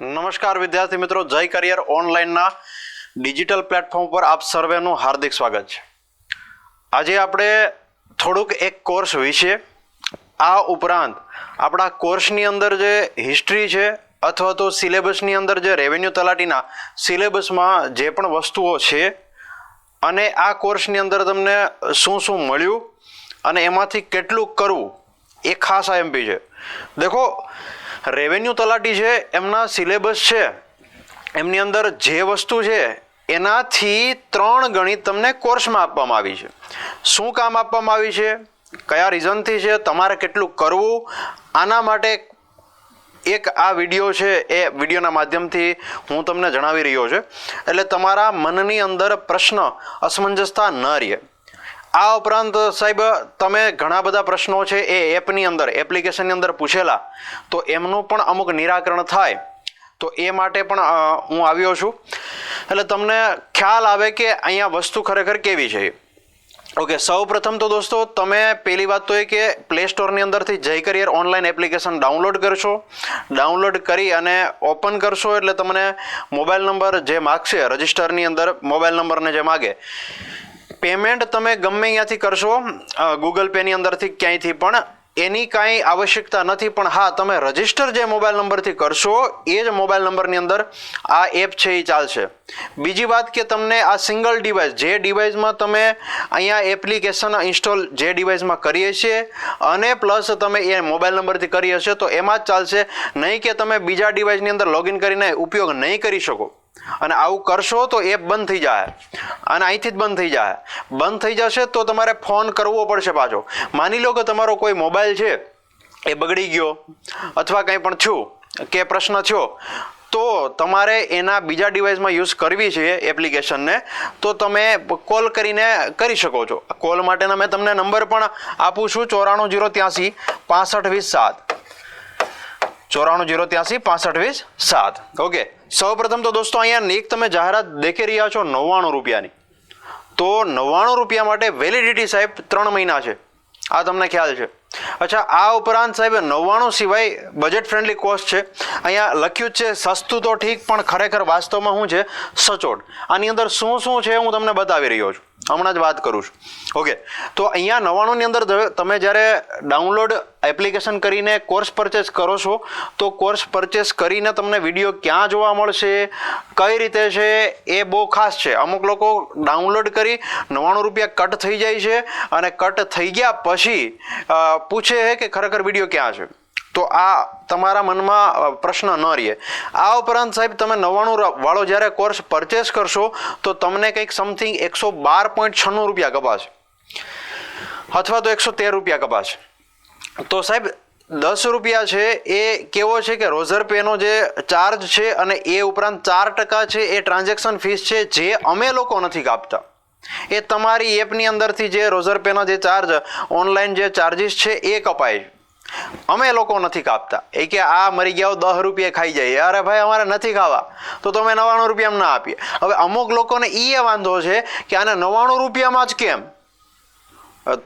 નમસ્કાર વિદ્યાર્થી મિત્રો, જય કરિયર ઓનલાઈનના ડિજિટલ પ્લેટફોર્મ પર આપ સર્વેનું હાર્દિક સ્વાગત છે. આજે આપણે થોડુંક એક કોર્સ વિશે, આ ઉપરાંત આપણા કોર્સની અંદર જે હિસ્ટ્રી છે અથવા તો સિલેબસની અંદર જે રેવન્યુ તલાટીના સિલેબસમાં જે પણ વસ્તુઓ છે, અને આ કોર્સની અંદર તમને શું શું મળ્યું, અને એમાંથી કેટલું કરવું, એ ખાસ આઈએમપી છે. દેખો રેવન્યુ તલાટી છે, એમના સિલેબસ છે. એમની અંદર જે વસ્તુ છે, એનાથી ત્રણ ગણી તમને કોર્સમાં આપવામાં આવી છે. શું કામ આપવામાં આવી છે? કયા રીઝનથી છે? તમારે કેટલું કરવું? આના માટે એક આ વીડિયો છે, એ વિડીયોના માધ્યમથી હું તમને જણાવી રહ્યો છે. એટલે તમારા મનની અંદર પ્રશ્ન અસમંજસતા ન રહે. આ ઉપરાંત, સાહેબ, તમે ઘણા બધા પ્રશ્નો છે એ એપની અંદર, એપ્લિકેશનની અંદર પૂછેલા. તો એમનું પણ અમુક નિરાકરણ થાય. તો એ માટે પણ હું આવ્યો છું. એટલે તમને ખ્યાલ આવે કે અહીંયા વસ્તુ ખરેખર કેવી છે. ઓકે સૌ પ્રથમ તો દોસ્તો, તમે પહેલી વાત તો એ કે પ્લે સ્ટોરની અંદરથી Jay career online application download કરશો. ડાઉનલોડ કરી અને ઓપન કરશો એટલે તમને મોબાઈલ નંબર જે માગશે, રજિસ્ટરની અંદર મોબાઈલ નંબરને જે માગે પેમેન્ટ તમે ગમે અહીંયાથી કરશો ગૂગલ પેની અંદરથી ક્યાંયથી પણ, એની કાંઈ આવશ્યકતા નથી, પણ હા, તમે રજિસ્ટર જે મોબાઈલ નંબરથી કરશો, એ જ મોબાઈલ નંબરની અંદર આ એપ છે, એ ચાલશે. બીજી વાત કે તમને આ સિંગલ ડિવાઇસ જે ડિવાઇસમાં તમે અહીંયા એપ્લિકેશન ઇન્સ્ટોલ જે ડિવાઇસમાં કરીએ છીએ, અને પ્લસ તમે એ મોબાઈલ નંબરથી કરી હશે, તો એમાં જ ચાલશે. નહીં કે તમે બીજા ડિવાઇસની અંદર લોગિન કરીને ઉપયોગ નહીં કરી શકો. અને આવું કરશો તો એપ બંધ થઈ જાય. અને અહીંથી જ બંધ થઈ જાય. બંધ થઈ જશે તો તમારે ફોન કરવો પડશે પાછો. માની લો કે તમારો કોઈ મોબાઈલ છે, એ બગડી ગયો, અથવા કંઈ પણ થયું, કે પ્રશ્ન થયો, તો તમારે એના બીજા ડિવાઇસમાં યુઝ કરવી છે એપ્લિકેશનને, તો તમે કોલ કરીને કરી શકો છો. કોલ માટેના મેં તમને નંબર પણ આપું છું, ચોરાણું જીરો ત્યાંસી પાસઠ વીસ સાત. ચોરાણું જીરો ત્યાંસી પાસઠ વીસ સાત. ઓકે? સૌ પ્રથમ તો દોસ્તો અહીંયા એક તમે જાહેરાત દેખી રહ્યા છો નવ્વાણું રૂપિયાની. તો નવ્વાણું રૂપિયા માટે વેલિડિટી સાહેબ ત્રણ મહિના છે. આ તમને ખ્યાલ છે. અચ્છા, આ ઉપરાંત સાહેબ નવ્વાણું સિવાય બજેટ ફ્રેન્ડલી કોસ્ટ છે. અહીંયા લખ્યું જ છે, સસ્તું તો ઠીક, પણ ખરેખર વાસ્તવમાં શું છે? સચોટ. આની અંદર શું શું છે હું તમને બતાવી રહ્યો છું. હમણાં જ વાત કરું છું. ઓકે તો અહીંયા નવાણુંની અંદર તમે- જ્યારે ડાઉનલોડ એપ્લિકેશન કરીને કોર્સ પરચેસ કરો છો, તો કોર્સ પરચેસ કરીને તમને વીડિયો ક્યાં જોવા મળશે, કઈ રીતે છે, એ બહુ ખાસ છે. અમુક લોકો ડાઉનલોડ કરી નવ્વાણું રૂપિયા કટ થઈ જાય છે અને કટ થઈ ગયા પછી પૂછે છે કે ખરેખર વીડિયો ક્યાં છે? તો આ તમારા મનમાં પ્રશ્ન ન રહે. આ ઉપરાંત સાહેબ, તમે નવ્વાણું વાળો જ્યારે કોર્સ પરચેસ કરશો, તો તમને કંઈક સમથિંગ એકસો બાર પોઈન્ટ છન્નું રૂપિયા કપાશે. અથવા તો એકસો તેર રૂપિયા કપાશે. તો સાહેબ, દસ રૂપિયા છે એ કેવો છે કે રોઝર પેનો જે ચાર્જ છે અને એ ઉપરાંત ચાર ટકા છે એ ટ્રાન્ઝેક્શન ફીસ છે જે અમે લોકો નથી કાપતા. એ તમારી એપની અંદરથી જે રોઝર પેનો જે ચાર્જ ઓનલાઈન જે ચાર્જિસ છે એ કપાય. અમે લોકો નથી કાપતા. એ કે આ મરી ગયા દસ રૂપિયા ખાઈ જાય. અરે ભાઈ, અમારે નથી ખાવા. તો તમે નવ્વાણું રૂપિયામાં ના આપીએ. હવે અમુક લોકોને એ વાંધો છે કે આને નવ્વાણું રૂપિયામાં જ કેમ?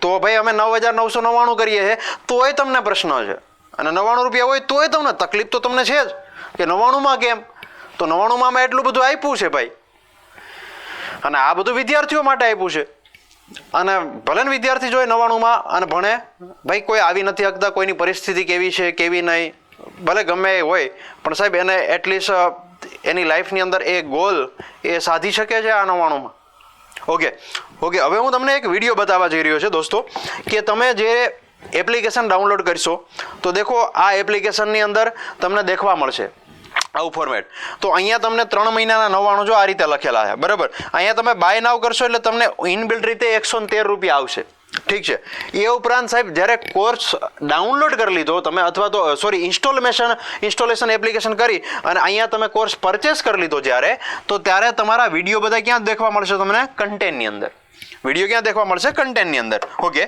તો ભાઈ અમે નવ હજાર નવસો નવ્વાણું કરીએ છીએ. તોય તમને પ્રશ્ન છે. અને નવ્વાણું રૂપિયા હોય તોય તમને તકલીફ તો તમને છે જ કે નવ્વાણુંમાં કેમ? તો નવ્વાણુંમાં અમે એટલું બધું આપ્યું છે ભાઈ. અને આ બધું વિદ્યાર્થીઓ માટે આપ્યું છે. અને ભલે વિદ્યાર્થી જોઈએ નવાણુંમાં અને ભણે, ભાઈ કોઈ આવી નથી શકતા કોઈની પરિસ્થિતિ કેવી છે, કેવી નહીં, ભલે ગમે એ હોય, પણ સાહેબ એને એટલીસ્ટ એની લાઈફની અંદર એ ગોલ એ સાધી શકે છે આ નવાણુંમાં? ઓકે ઓકે હવે હું તમને એક વીડિયો બતાવવા જઈ રહ્યો છે દોસ્તો, કે તમે જે એપ્લિકેશન ડાઉનલોડ કરશો, તો દેખો આ એપ્લિકેશનની અંદર તમને દેખવા મળશે. આવું ફોર્મેટ તો અહીંયા તમને ત્રણ મહિનાના નવ્વાણું જો આ રીતે લખેલા છે, બરાબર? અહીંયા તમે બાય નાવ કરશો એટલે તમને ઇનબિલ્ટ રીતે એકસો તેર રૂપિયા આવશે. ઠીક છે? એ ઉપરાંત સાહેબ, જ્યારે કોર્સ ડાઉનલોડ કરી લીધો, તમે અથવા તો સોરી ઇન્સ્ટોલમેશન ઇન્સ્ટોલેશન એપ્લિકેશન કરી અને અહીંયા તમે કોર્સ પરચેસ કરી લીધો જ્યારે, તો ત્યારે તમારા વીડિયો બધા ક્યાં દેખવા મળશે તમને? કન્ટેન્ટની અંદર. વીડિયો ક્યાં દેખવા મળશે કન્ટેન્ટની અંદર. ઓકે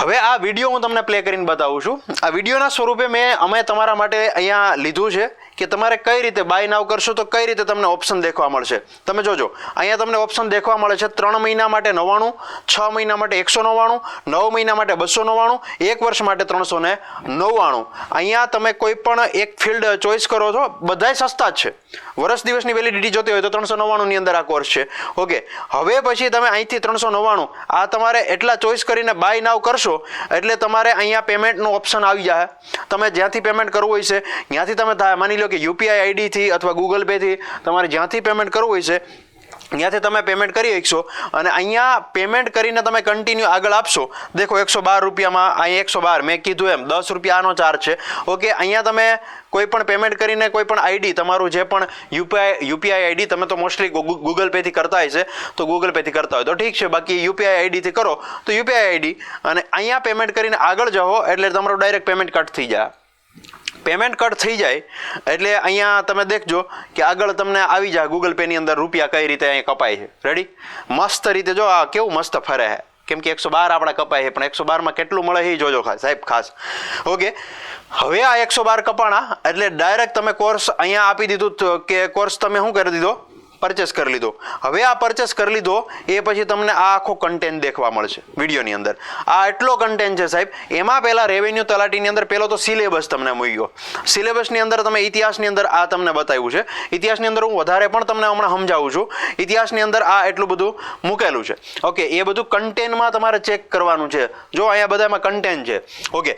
હવે આ વીડિયો હું તમને પ્લે કરીને બતાવું છું. આ વિડીયોના સ્વરૂપે મેં, અમે તમારા માટે અહીંયા લીધું છે કે તમારે કઈ રીતે બાય નાવ કરશો તો કઈ રીતે તમને ઓપ્શન દેખવા મળશે. તમે જોજો. અહીંયા તમને ઓપ્શન દેખવા મળે છે ત્રણ મહિના માટે નવ્વાણું, છ મહિના માટે એકસો નવ્વાણું, નવ મહિના માટે બસો નવ્વાણું, એક વર્ષ માટે ત્રણસો ને નવ્વાણું. અહીંયા તમે કોઈ પણ એક ફિલ્ડ ચોઈસ કરો છો, બધાય સસ્તા જ છે. વર્ષ દિવસની વેલિડિટી જોતી હોય તો ત્રણસો નવ્વાણુંની અંદર આ કોર્સ છે. ઓકે હવે પછી તમે અહીંથી ત્રણસો નવ્વાણું, આ તમારે એટલા ચોઈસ કરીને બાય નાવ કરશો, એટલે તમારે અહીંયા પેમેન્ટનું ઓપ્શન આવી જાય તમે જ્યાંથી પેમેન્ટ કરવું હોય છે, ત્યાંથી તમે માની લો કે યુપીઆઈ આઈડીથી અથવા ગૂગલ પેથી તમારે જ્યાંથી પેમેન્ટ કરવું હોય છે ત્યાંથી તમે પેમેન્ટ કરી શકશો અને અહીંયા પેમેન્ટ કરીને તમે કન્ટિન્યુ આગળ આપશો. દેખો એકસો બાર રૂપિયામાં અહીં એકસો બાર, મેં કીધું એમ, દસ રૂપિયાનો ચાર્જ છે. ઓકે અહીંયા તમે કોઈ પણ પેમેન્ટ કરીને કોઈ પણ આઈડી તમારું જે પણ યુપીઆઈ યુપીઆઈ આઈડી તમે તો મોસ્ટલી ગૂગલ પેથી કરતા હોય છે, તો ગૂગલ પેથી કરતા હોય. તો ઠીક છે, બાકી યુપીઆઈ આઈડીથી કરો, તો યુપીઆઈ આઈડી અને અહીંયા પેમેન્ટ કરીને આગળ જાઓ, એટલે તમારું ડાયરેક્ટ પેમેન્ટ કટ થઈ જાય. પેમેન્ટ કટ થઈ જાય, એટલે અહીંયા તમે દેખજો કે આગળ તમને આવી જાય ગૂગલ પેની અંદર રૂપિયા કઈ રીતે અહીંયા કપાય છે. રેડી મસ્ત રીતે જો આ કેવું મસ્ત ફરે છે. કેમ કે એકસો બાર આપણા કપાય છે, પણ એકસો બારમાં કેટલું મળે એ જોજો ખાસ, સાહેબ, ખાસ. ઓકે હવે આ એકસો બાર કપાણા, એટલે ડાયરેક્ટ તમે કોર્સ અહીંયા આપી દીધું કે કોર્સ તમે શું કરી દીધો? પરચેસ કરી લીધો. હવે આ પરચેસ કરી લીધો, એ પછી તમને આ આખો કન્ટેન્ટ દેખવા મળશે વિડીયોની અંદર. આ એટલો કન્ટેન્ટ છે સાહેબ, એમાં પહેલાં રેવન્યુ તલાટીની અંદર પહેલો તો સિલેબસ તમને મૂક્યો સિલેબસની અંદર તમે ઇતિહાસની અંદર આ તમને બતાવ્યું છે. ઇતિહાસની અંદર હું વધારે પણ તમને હમણાં સમજાવું છું. ઇતિહાસની અંદર આ એટલું બધું મૂકેલું છે. ઓકે એ બધું કન્ટેન્ટમાં તમારે ચેક કરવાનું છે. જો અહીંયા બધામાં કન્ટેન્ટ છે. ઓકે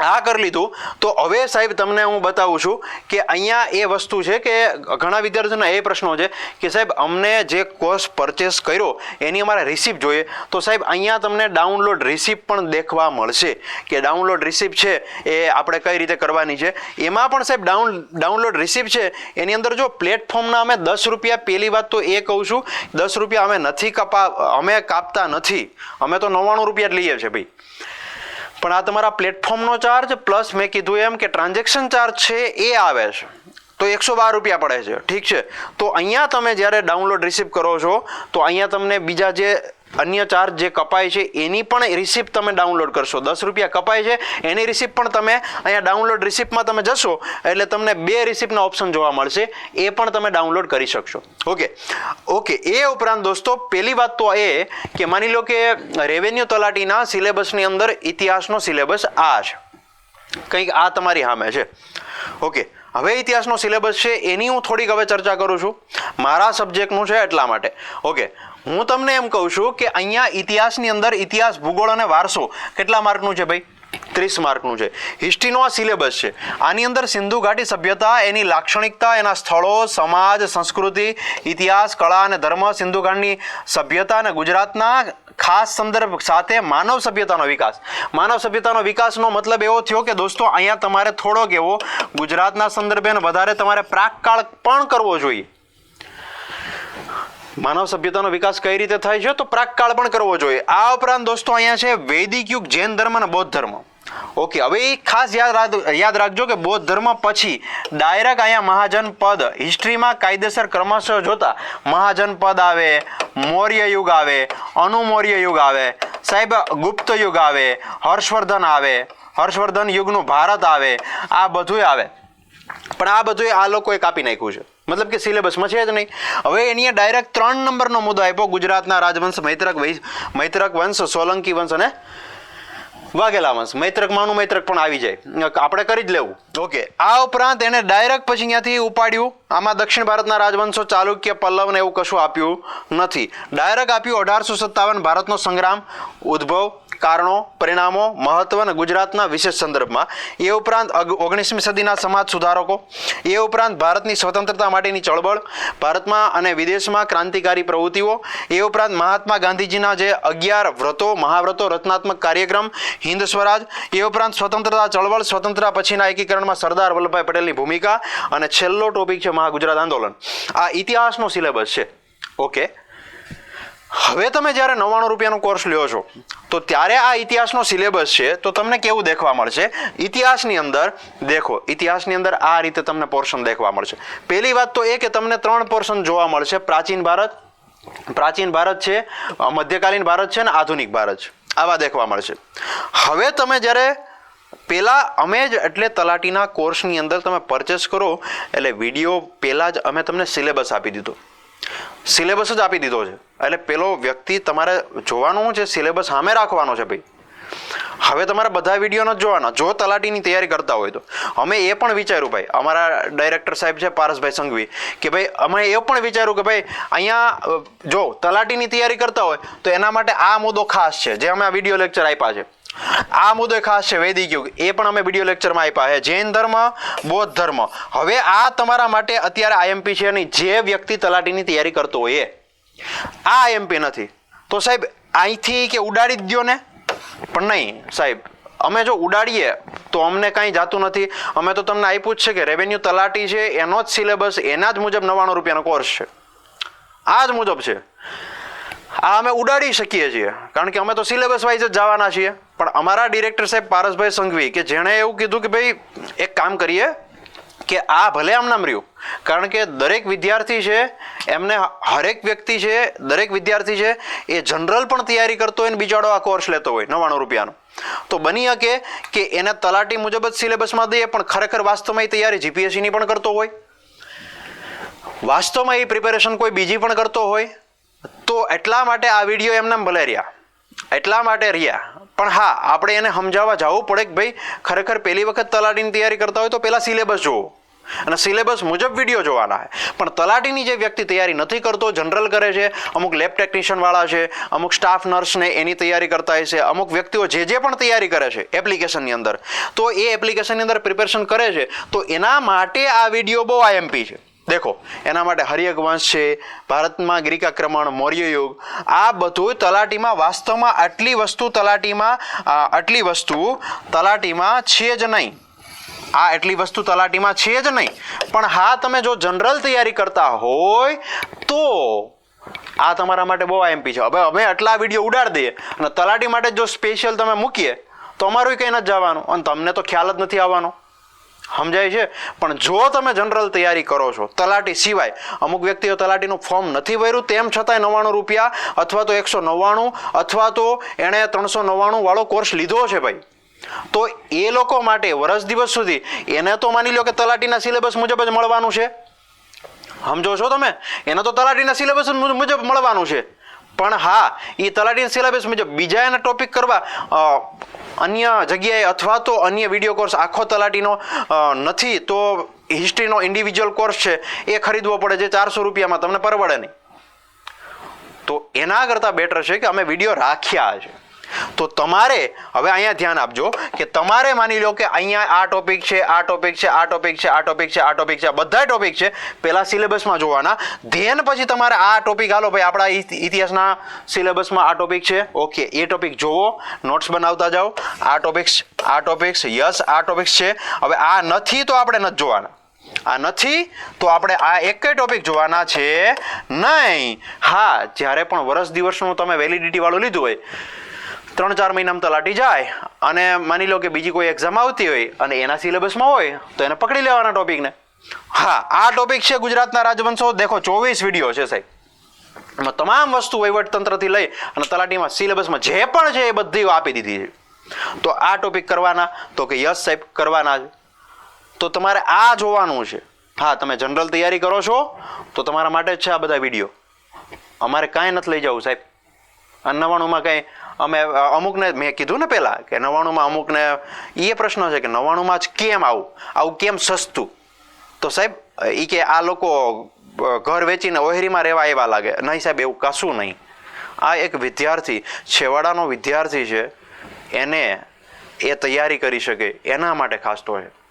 આ કરી લીધું. તો હવે સાહેબ તમને હું બતાવું છું કે અહીંયા એ વસ્તુ છે કે ઘણા વિદ્યાર્થીઓના એ પ્રશ્નો છે કે સાહેબ, અમને જે કોર્સ પરચેસ કર્યો, એની અમારે રિસિપ્ટ જોઈએ. તો સાહેબ, અહીંયા તમને ડાઉનલોડ રિસિપ્ટ પણ દેખવા મળશે કે ડાઉનલોડ રિસિપ્ટ છે એ આપણે કઈ રીતે કરવાની છે. એમાં પણ સાહેબ ડાઉન ડાઉનલોડ રિસિપ્ટ છે, એની અંદર જો પ્લેટફોર્મના અમે દસ રૂપિયા પહેલી વાત તો એ કહું છું, દસ રૂપિયા અમે નથી કપા, અમે કાપતા નથી. અમે તો નવ્વાણું રૂપિયા જ લઈએ છીએ ભાઈ. પણ આ તમારા પ્લેટફોર્મનો ચાર્જ પ્લસ મેં કીધું એમ કે ટ્રાન્ઝેક્શન ચાર્જ છે એ આવે છે. તો એકસો બાર રૂપિયા પડે છે. ઠીક છે? તો અહીંયા તમે જ્યારે ડાઉનલોડ રિસીવ કરો છો, તો અહીંયા તમને બીજા જે અન્ય ચાર્જ જે કપાય છે, એની પણ રિસિપ્ટ તમે ડાઉનલોડ કરશો. દસ રૂપિયા કપાય છે, એની રિસિપ્ટ પણ તમે અહીંયા ડાઉનલોડ રિસિપ્ટમાં તમે જશો, એટલે તમને બે રિસિપ્ટના ઓપ્શન જોવા મળશે. એ પણ તમે ડાઉનલોડ કરી શકશો. ઓકે ઓકે એ ઉપરાંત દોસ્તો, પહેલી વાત તો એ કે માની લો કે રેવન્યુ તલાટીના સિલેબસની અંદર ઇતિહાસનો સિલેબસ આ છે. કંઈક આ તમારી સામે છે. ઓકે હવે ઇતિહાસનો સિલેબસ છે, એની હું થોડીક હવે ચર્ચા કરું છું. મારા સબ્જેક્ટનું છે એટલા માટે. ઓકે હું તમને એમ કહું છું કે અહીંયા ઇતિહાસની અંદર ઇતિહાસ, ભૂગોળ અને વારસો કેટલા માર્કનું છે ભાઈ? ત્રીસ માર્કનું છે. હિસ્ટ્રીનો આ સિલેબસ છે. આની અંદર સિંધુ ઘાટી સભ્યતા, એની લાક્ષણિકતા, એના સ્થળો, સમાજ, સંસ્કૃતિ, ઇતિહાસ, કળા અને ધર્મ સિંધુ ઘાટની સભ્યતા અને ગુજરાતના ખાસ સંદર્ભ સાથે માનવ સભ્યતાનો વિકાસ. માનવ સભ્યતાનો વિકાસનો મતલબ એવો થયો કે દોસ્તો, અહીંયા તમારે થોડોક એવો ગુજરાતના સંદર્ભે વધારે તમારે પ્રાકકાળ પણ કરવો જોઈએ. માનવ સભ્યતાનો વિકાસ કઈ રીતે થાય છે તો પ્રાકકાળ પણ કરવો જોઈએ. આ ઉપરાંત દોસ્તો, અહીંયા છે વૈદિક યુગ, જૈન ધર્મ અને બૌદ્ધ ધર્મ. ઓકે, હવે એ ખાસ યાદ યાદ રાખજો કે બૌદ્ધ ધર્મ પછી ડાયરેક્ટ અહીંયા મહાજન પદ, હિસ્ટ્રીમાં કાયદેસર ક્રમશઃ જોતા મહાજન પદ આવે, મૌર્ય યુગ આવે, અનુમૌર્ય યુગ આવે, સાહેબ, ગુપ્ત યુગ આવે, હર્ષવર્ધન આવે, હર્ષવર્ધન યુગનું ભારત આવે, આ બધુંય આવે. પણ આ બધું આ લોકોએ કાપી નાખ્યું છે. મતલબ કે સિલેબસમાં છે જ નહીં. હવે એની ડાયરેક્ટ ત્રણ નંબરનો મુદ્દો આપ્યો ગુજરાતના રાજવંશ, મૈત્રક મૈત્રક વંશ, સોલંકી વંશ અને વાઘેલા વંશ. મૈત્રકમાંનું મૈત્રક પણ આવી જાય. આપણે કરી જ લેવું. ઓકે. આ ઉપરાંત એને ડાયરેક્ટ પછી અહીંયાથી ઉપાડ્યું. આમાં દક્ષિણ ભારતના રાજવંશો ચાલુક્ય પલ્લવને એવું કશું આપ્યું નથી. ડાયરેક્ટ આપ્યું અઢારસો સત્તાવન ભારતનો સંગ્રામ, ઉદ્ભવ કારણો, પરિણામો, મહત્વ અને ગુજરાતના વિશેષ સંદર્ભમાં. એ ઉપરાંત ઓગણીસમી સદીના સમાજ સુધારકો. એ ઉપરાંત ભારતની સ્વતંત્રતા માટેની ચળવળ ભારતમાં અને વિદેશમાં ક્રાંતિકારી પ્રવૃત્તિઓ. એ ઉપરાંત મહાત્મા ગાંધીજીના જે અગિયાર વ્રતો, મહાવ્રતો, રચનાત્મક કાર્યક્રમ, હિન્દ સ્વરાજ. એ ઉપરાંત સ્વતંત્રતા ચળવળ, સ્વતંત્રતા પછીના એકીકરણમાં સરદાર વલ્લભભાઈ પટેલની ભૂમિકા અને છેલ્લો ટોપિક છે મહાગુજરાત આંદોલન. આ ઇતિહાસનો સિલેબસ છે. ઓકે. હવે તમે જ્યારે નવ્વાણું રૂપિયાનો કોર્સ લ્યો છો તો ત્યારે આ ઇતિહાસનો સિલેબસ છે, તો તમને કેવું દેખવા મળશે? ઇતિહાસની અંદર, દેખો, ઇતિહાસની અંદર આ રીતે તમને પોર્શન દેખવા મળશે. પહેલી વાત તો એ કે તમને ત્રણ પોર્શન જોવા મળશે. પ્રાચીન ભારત પ્રાચીન ભારત છે મધ્યકાલીન ભારત છે અને આધુનિક ભારત છે. આવા દેખવા મળશે. હવે તમે જ્યારે પહેલાં અમે જ એટલે તલાટીના કોર્સની અંદર તમે પરચેસ કરો, એટલે વીડિયો પહેલાં જ અમે તમને સિલેબસ આપી દીધો. સિલેબસ જ આપી દીધો છે. એટલે પેલો વ્યક્તિ તમારે જોવાનું છે સિલેબસ સામે રાખવાનો છે ભાઈ. હવે તમારે બધા વીડિયો નથી જોવાના. જો તલાટીની તૈયારી કરતા હોય તો. અમે એ પણ વિચાર્યું ભાઈ, અમારા ડાયરેક્ટર સાહેબ છે પારસભાઈ સંઘવી, કે ભાઈ અમે એ પણ વિચાર્યું કે ભાઈ, અહીંયા જો તલાટીની તૈયારી કરતા હોય, તો એના માટે આ મુદ્દો ખાસ છે, જે અમે આ વીડિયો લેક્ચર આપ્યા છે. આ મુદ્દો ખાસ છે વૈદિક યુગ. એ પણ અમે વીડિયો લેક્ચરમાં આપ્યા છે. જૈન ધર્મ, બૌદ્ધ ધર્મ. હવે આ તમારા માટે અત્યારે આઈએમપી છે નહીં જે વ્યક્તિ તલાટીની તૈયારી કરતો હોય એ. આ આઈએમપી નથી. તો સાહેબ, અહીંથી કે ઉડાડી જ દો ને? પણ નહીં, સાહેબ. અમે જો ઉડાડીએ, તો અમને કાંઈ જાતું નથી. અમે તો તમને આપ્યું જ છે કે રેવન્યુ તલાટી છે, એનો જ સિલેબસ એના જ મુજબ નવ્વાણું રૂપિયાનો કોર્સ છે. આ જ મુજબ છે. આ અમે ઉડાડી શકીએ છીએ. કારણ કે અમે તો સિલેબસ વાઇઝ જ જવાના છીએ. પણ અમારા ડિરેક્ટર સાહેબ પારસભાઈ સંઘવી કે જેણે એવું કીધું કે ભાઈ, એક કામ કરીએ કે આ ભલે આમ નામ રહ્યું કારણ કે દરેક વિદ્યાર્થી છે, એમને હરેક વ્યક્તિ છે, દરેક વિદ્યાર્થી છે, એ જનરલ પણ તૈયારી કરતો હોય ને બિચારો આ કોર્સ લેતો હોય, નવ્વાણું રૂપિયાનો. તો બની શકે કે એને તલાટી મુજબ જ સિલેબસમાં દઈએ, પણ ખરેખર વાસ્તવમાં એ તૈયારી જીપીએસસીની પણ કરતો હોય? વાસ્તવમાં એ પ્રિપેરેશન કોઈ બીજી પણ કરતો હોય? તો એટલા માટે આ વીડિયો એમને ભલે રહ્યા, એટલા માટે રહ્યા. પણ હા, આપણે એને સમજાવવા જવું પડે કે ભાઈ, ખરેખર પહેલી વખત તલાટીની તૈયારી કરતા હોય તો પહેલાં સિલેબસ જોવો અને સિલેબસ મુજબ વીડિયો જોવાના છે. પણ તલાટીની જે વ્યક્તિ તૈયારી નથી કરતો, જનરલ કરે છે, અમુક લેબ ટેકનિશિયનવાળા છે, અમુક સ્ટાફ નર્સને એની તૈયારી કરતા હોય છે, અમુક વ્યક્તિઓ જે જે પણ તૈયારી કરે છે એપ્લિકેશનની અંદર, તો એ એપ્લિકેશનની અંદર પ્રિપેરેશન કરે છે, તો એના માટે આ વીડિયો બહુ આઈએમપી છે. દેખો, એના માટે હરિયક વંશ છે, ભારતમાં ગ્રીક આક્રમણ મૌર્ય યુગ આ બધું તલાટીમાં વાસ્તવમાં આટલી વસ્તુ તલાટીમાં આટલી વસ્તુ તલાટીમાં છે જ નહીં. આ એટલી વસ્તુ તલાટીમાં છે જ નહીં. પણ હા, તમે જો જનરલ તૈયારી કરતા હોય, તો આ તમારા માટે બહુ આઈએમપી છે. હવે અમે આટલા વીડિયો ઉડાડી દઈએ અને તલાટી માટે જો સ્પેશિયલ તમે મૂકીએ, તો અમારું કંઈ નથી જવાનું. અને તમને તો ખ્યાલ જ નથી આવવાનો. સમજાય છે? પણ જો તમે જનરલ તૈયારી કરો છો, તલાટી સિવાય અમુક વ્યક્તિઓ તલાટીનું ફોર્મ નથી ભર્યું, તેમ છતાંય નવ્વાણું રૂપિયા અથવા તો એકસો નવ્વાણું અથવા તો એણે ત્રણસો નવ્વાણું વાળો કોર્સ લીધો છે ભાઈ. તો એ લોકો માટે વરસ દિવસ સુધી એને તો માની લો કે તલાટીના સિલેબસ મુજબ જ મળવાનું છે. સમજો છો તમે? એને તો તલાટીના સિલેબસ મુજબ મળવાનું છે. પણ હા એ તલાટીના સિલેબસ મુજબ બીજા એના ટોપિક કરવા અન્ય જગ્યાએ અથવા તો અન્ય વીડિયો કોર્સ આખો તલાટીનો નથી, તો હિસ્ટ્રીનો ઇન્ડિવિજ્યુઅલ કોર્સ છે, એ ખરીદવો પડે જે ચારસો રૂપિયામાં, તમને પરવડે નહીં. તો એના કરતાં બેટર છે કે અમે વીડિયો રાખ્યા છે. તો તમારે હવે અહીંયા ધ્યાન આપજો કે તમારે માની લો કે અહીંયા આ ટોપિક છે, આ ટોપિક છે, આ ટોપિક છે, આ ટોપિક છે, આ ટોપિક છે બધા ટોપિક છે પહેલાં સિલેબસમાં જોવાના. ધ્યાન પછી તમારે આ ટોપિક હાલો ભાઈ, આપણા ઇતિહાસના સિલેબસમાં આ ટોપિક છે. ઓકે એ ટોપિક જોવો નોટ્સ બનાવતા જાઓ. આ ટોપિક્સ આ ટોપિક્સ યસ આ ટોપિક્સ છે. હવે આ નથી તો આપણે નથી જોવાના. આ નથી તો આપણે આ એક ટોપિક જોવાના છે નહીં. હા, જ્યારે પણ વર્ષ દિવસનું તમે વેલિડિટી વાળું લીધું હોય ત્રણ ચાર મહિનામાં તલાટી જાય. અને માની લો કે બીજી કોઈ એક્ઝામ આવતી હોય અને એના સિલેબસમાં હોય, તો એને પકડી લેવાના ટોપિકને હા, આ ટોપિક છે ગુજરાતના રાજવંશો. દેખો, ચોવીસ વીડિયો છે સાહેબ. એમાં તમામ વસ્તુ વહીવટતંત્રથી લઈ અને તલાટીમાં સિલેબસમાં જે પણ છે એ બધી આપી દીધી છે. તો આ ટોપિક કરવાના, તો કે યસ સાહેબ, કરવાના છે. તો તમારે આ જોવાનું છે. હા, તમે જનરલ તૈયારી કરો છો, તો તમારા માટે જ છે આ બધા વીડિયો અમારે કાંઈ નથી લઈ જવું સાહેબ. નવ્વાણુંમાં કંઈ અમે અમુકને મેં કીધું ને પહેલાં કે નવ્વાણુંમાં અમુકને એ પ્રશ્ન છે કે નવ્વાણુંમાં જ કેમ આવું? આવું કેમ સસ્તું? તો સાહેબ એ કે આ લોકો ઘર વેચીને ઓહેરીમાં રહેવા એવા લાગે. નહીં સાહેબ, એવું કશું નહીં. આ એક વિદ્યાર્થી, છેવાડાનો વિદ્યાર્થી છે, એને એ તૈયારી કરી શકે, એના માટે ખાસ તો છે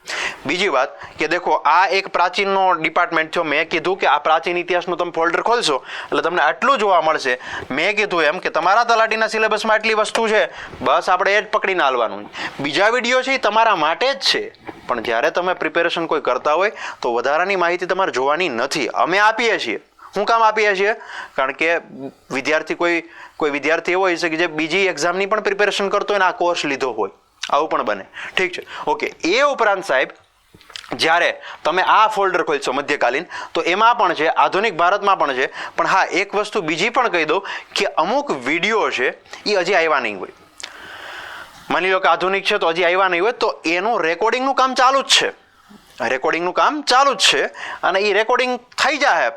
બીજી વાત કે દેખો, આ એક પ્રાચીનનો ડિપાર્ટમેન્ટ થયો મેં કીધું કે આ પ્રાચીન ઇતિહાસનું તમે ફોલ્ડર ખોલશો, એટલે તમને આટલું જોવા મળશે. મેં કીધું એમ કે તમારા તલાટીના સિલેબસમાં આટલી વસ્તુ છે. બસ આપણે એ જ પકડીને હાલવાનું બીજા વીડિયો છે, એ તમારા માટે જ છે. પણ જ્યારે તમે પ્રિપેરેશન કોઈ કરતા હોય, તો વધારાની માહિતી તમારે જોવાની નથી. અમે આપીએ છીએ. શું કામ આપીએ છીએ? કારણ કે વિદ્યાર્થી કોઈ કોઈ વિદ્યાર્થી એવો હોય છે કે જે બીજી એક્ઝામની પણ પ્રિપેરેશન કરતો હોય ને આ કોર્સ લીધો હોય. આવું પણ બને. ઠીક છે. ઓકે, એ ઉપરાંત સાહેબ જ્યારે તમે આ ફોલ્ડર ખોલશો મધ્યકાલીન, તો એમાં પણ છે, આધુનિક ભારતમાં પણ છે, પણ હા, એક વસ્તુ બીજી પણ કહી દઉં કે અમુક વીડિયો છે, એ હજી આવ્યા નહીં હોય. માની લો કે આધુનિક છે, તો હજી આવ્યા નહીં હોય, તો એનું રેકોર્ડિંગનું કામ ચાલુ જ છે. રેકોર્ડિંગનું કામ ચાલુ જ છે, અને એ રેકોર્ડિંગ થઈ જાય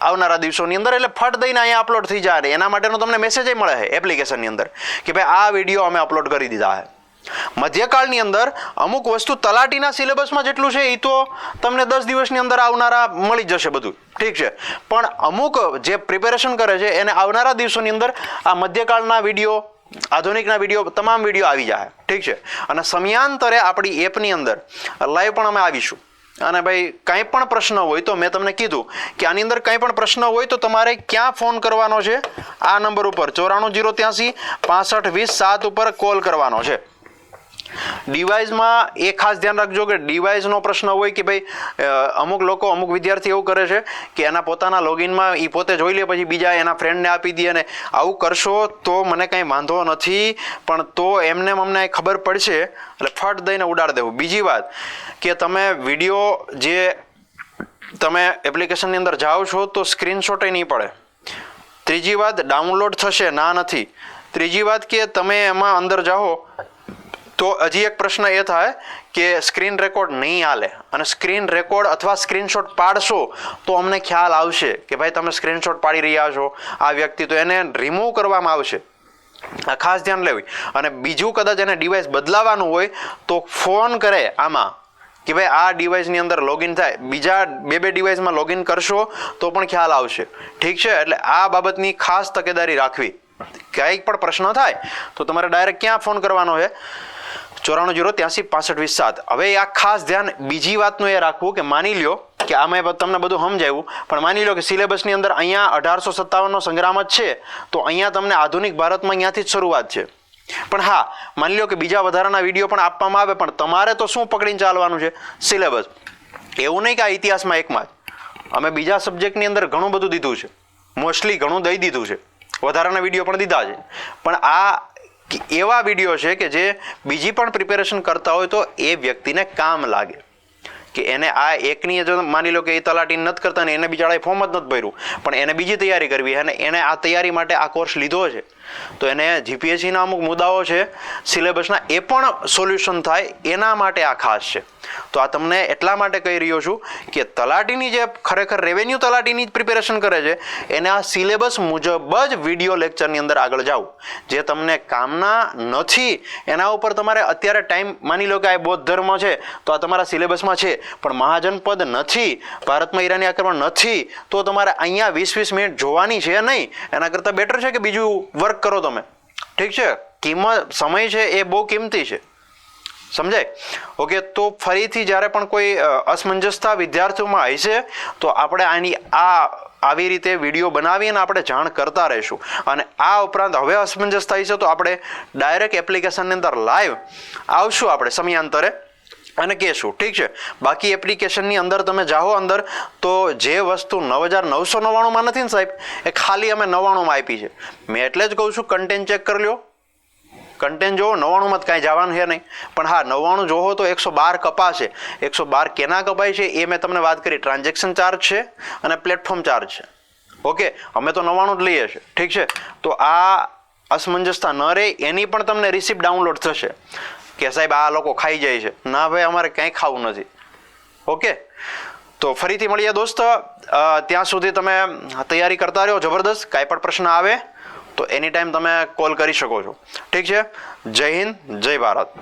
આવનારા દિવસોની અંદર, એટલે ફટ દઈને અહીંયા અપલોડ થઈ જાય એના માટેનો તમને મેસેજ મળે છે એપ્લિકેશનની અંદર, કે ભાઈ આ વીડિયો અમે અપલોડ કરી દીધા છે. મધ્યકાળની અંદર અમુક વસ્તુ તલાટીના સિલેબસમાં જેટલું છે એ તો તમને દસ દિવસની અંદર આવનારા મળી જશે બધું. ઠીક છે. પણ અમુક જે પ્રિપેરેશન કરે છે, એને આવનારા દિવસોની અંદર આ મધ્યકાળના વીડિયો, આધુનિકના વીડિયો, તમામ વીડિયો આવી જાય. ઠીક છે. અને સમયાંતરે આપણી એપની અંદર લાઈવ પણ અમે આવીશું. અને ભાઈ, કંઈ પણ પ્રશ્ન હોય તો મેં તમને કીધું કે આની અંદર કંઈ પણ પ્રશ્ન હોય તો તમારે ક્યાં ફોન કરવાનો છે? આ નંબર ઉપર ચોરાણું જીરો ત્યાંસી, પાસઠ, વીસ, સાત ઉપર કોલ કરવાનો છે. ડિવાઇસમાં એ ખાસ ધ્યાન રાખજો કે ડિવાઇસનો પ્રશ્ન હોય કે ભાઈ અમુક લોકો, અમુક વિદ્યાર્થી એવું કરે છે કે એના પોતાના લોગિનમાં એ પોતે જોઈ લે, પછી બીજા એના ફ્રેન્ડને આપી દે અને આવું કરશો તો મને કંઈ વાંધો નથી, પણ તો એમને અમને ખબર પડશે, એટલે ફટ દઈને ઉડાડી દેવું. બીજી વાત કે તમે વીડિયો જે તમે એપ્લિકેશનની અંદર જાઓ છો તો સ્ક્રીનશોટ નહીં પડે. ત્રીજી વાત ડાઉનલોડ થશે, ના નથી. ત્રીજી વાત કે તમે એમાં અંદર જાઓ તો હજી એક પ્રશ્ન એ થાય કે સ્ક્રીન રેકોર્ડ નહીં હાલે અને સ્ક્રીન રેકોર્ડ અથવા સ્ક્રીનશોટ પાડશો તો અમને ખ્યાલ આવશે કે ભાઈ તમે સ્ક્રીનશોટ પાડી રહ્યા છો. આ વ્યક્તિ તો એને રિમૂવ કરવામાં આવશે. આ ખાસ ધ્યાન લેવી. અને બીજું કદાચ એને ડિવાઇસ બદલાવાનું હોય તો ફોન કરે આમાં કે ભાઈ આ ડિવાઇસની અંદર લોગિન થાય. બીજા બે બે ડિવાઇસમાં લોગિન કરશો તો પણ ખ્યાલ આવશે. ઠીક છે? એટલે આ બાબતની ખાસ તકેદારી રાખવી. કંઈક પણ પ્રશ્ન થાય, તો તમારે ડાયરેક્ટ ક્યાં ફોન કરવાનો છે? ચોરાણું જીરો ત્યાંસી પાસઠ વીસ સાત. હવે આ ખાસ ધ્યાન બીજી વાતનું એ રાખવું કે માની લ્યો કે આમાં તમને બધું સમજાવ્યું, પણ માની લો કે સિલેબસની અંદર અહીંયા અઢારસો સત્તાવનનો સંગ્રામ જ છે, તો અહીંયા તમને આધુનિક ભારતમાં અહીંયાથી જ શરૂઆત છે. પણ હા, માની લો કે બીજા વધારાના વીડિયો પણ આપવામાં આવે, પણ તમારે તો શું પકડીને ચાલવાનું છે? સિલેબસ. એવું નહીં કે આ ઇતિહાસમાં એકમાં જ. અમે બીજા સબ્જેક્ટની અંદર ઘણું બધું દીધું છે. મોસ્ટલી ઘણું દઈ દીધું છે. વધારાના વીડિયો પણ દીધા છે. પણ આ એવા વીડિયો છે કે જે બીજી પણ પ્રિપેરેશન કરતા હોય તો એ વ્યક્તિને કામ લાગે. કે એને આ એકની જો માની લો કે એ તલાટી નથી કરતા ને એને બિચારાએ ફોર્મ જ નથી ભર્યું. પણ એને બીજી તૈયારી કરવી અને એને આ તૈયારી માટે આ કોર્સ લીધો છે. તો એને જીપીએસસીના અમુક મુદ્દાઓ છે. સિલેબસના એ પણ સોલ્યુશન થાય, એના માટે આ ખાસ છે. તો આ તમને એટલા માટે કહી રહ્યો છું કે તલાટીની જે ખરેખર રેવન્યુ તલાટીની જ પ્રિપેરેશન કરે છે, એને આ સિલેબસ મુજબ જ વીડિયો લેક્ચરની અંદર આગળ જાઓ. જે તમને કામના નથી, એના ઉપર તમારે અત્યારે ટાઈમ માની લો કે આ બૌદ્ધ ધર્મ છે, તો આ તમારા સિલેબસમાં છે. પણ મહાજન પદ નથી, ભારતમાં ઈરાની આક્રમણ નથી, તો તમારે અહીંયા વીસ વીસ મિનિટ જોવાની છે નહીં. એના કરતાં બેટર છે કે બીજું વર્ક કરો તમે. ઠીક છે? કિંમત, સમય છે એ બહુ કિંમતી છે. સમજાય? ઓકે, તો ફરીથી જ્યારે પણ કોઈ અસમંજસતા વિદ્યાર્થીઓમાં હશે તો આપણે આની આ આવી રીતે વીડિયો બનાવીને આપણે જાણ કરતા રહીશું. અને આ ઉપરાંત હવે અસમંજસ થાય છે, તો આપણે ડાયરેક્ટ એપ્લિકેશનની અંદર લાઈવ આવશું આપણે સમયાંતરે. અને કહેશું ઠીક છે? બાકી એપ્લિકેશનની અંદર તમે જાઓ અંદર, તો જે વસ્તુ નવ હજાર નવસો નવ્વાણુંમાં નથી ને સાહેબ, એ ખાલી અમે નવ્વાણુંમાં આપી છે. મેં એટલે જ કહું છું કન્ટેન્ટ ચેક કરી લ્યો. કન્ટેન્ટ જોવો, નવ્વાણુંમાં જ કાંઈ જવાનું છે નહીં. પણ હા, નવ્વાણું જોવો તો એકસો બાર કપાશે. એકસો બાર કેના કપાય છે એ મેં તમને વાત કરી. ટ્રાન્ઝેક્શન ચાર્જ છે અને પ્લેટફોર્મ ચાર્જ છે. ઓકે? અમે તો નવ્વાણું જ લઈએ છીએ. ઠીક છે? તો આ અસમંજસતા ન રહે, એની પણ તમને રિસિપ્ટ ડાઉનલોડ થશે. કે સાહેબ, આ લોકો ખાઈ જાય છે. ના ભાઈ, અમારે કંઈ ખાવું નથી. ઓકે? તો ફરીથી મળીએ દોસ્ત. ત્યાં સુધી તમે તૈયારી કરતા રહ્યો, જબરદસ્ત. કાંઈ પણ પ્રશ્ન આવે તો એની ટાઈમ તમે કોલ કરી શકો છો. ઠીક છે? જય હિન્દ, જય ભારત.